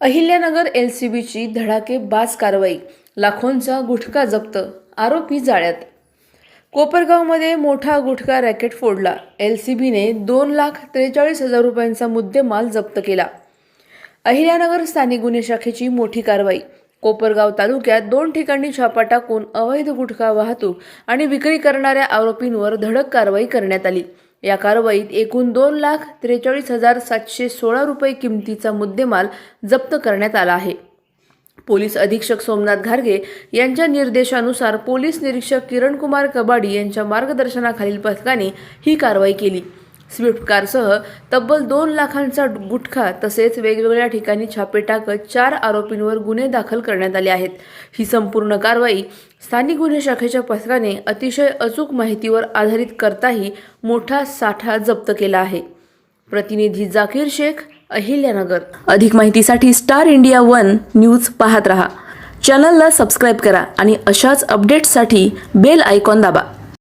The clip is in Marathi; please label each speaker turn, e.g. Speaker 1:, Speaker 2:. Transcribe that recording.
Speaker 1: अहिल्यानगर एल सी बीची धडाकेबाज कारवाई लाखोंचा गुटखा जप्त आरोपी जाळ्यात. कोपरगावमध्ये मोठा गुटखा रॅकेट फोडला. एल सी बीने दोन लाख त्रेचाळीस हजार रुपयांचा मुद्देमाल जप्त केला. अहिल्यानगर स्थानिक गुन्हे शाखेची मोठी कारवाई. कोपरगाव तालुक्यात दोन ठिकाणी छापा टाकून अवैध गुटखा वाहतूक आणि विक्री करणाऱ्या आरोपींवर धडक कारवाई करण्यात आली. या कारवाईत एकूण दोन लाख त्रेचाळीस हजार सातशे सोळा रुपये किमतीचा मुद्देमाल जप्त करण्यात आला आहे. पोलीस अधीक्षक सोमनाथ घारगे यांच्या निर्देशानुसार पोलीस निरीक्षक किरणकुमार कबाडी यांच्या मार्गदर्शनाखालील पथकाने ही कारवाई केली. स्विफ्ट कारसह तब्बल दोन लाखांचा गुटखा तसेच वेगवेगळ्या ठिकाणी छापे टाकत चार आरोपींवर गुन्हे दाखल करण्यात आले आहेत. ही संपूर्ण कारवाई स्थानिक गुन्हे शाखेच्या पथकाने अतिशय अचूक माहितीवर आधारित करताही मोठा साठा जप्त केला आहे. प्रतिनिधी जाकीर शेख अहिल्यानगर. अधिक माहितीसाठी स्टार इंडिया वन न्यूज पाहत रहा. चॅनलला सबस्क्राईब करा आणि अशाच अपडेट्ससाठी बेल आयकॉन दाबा.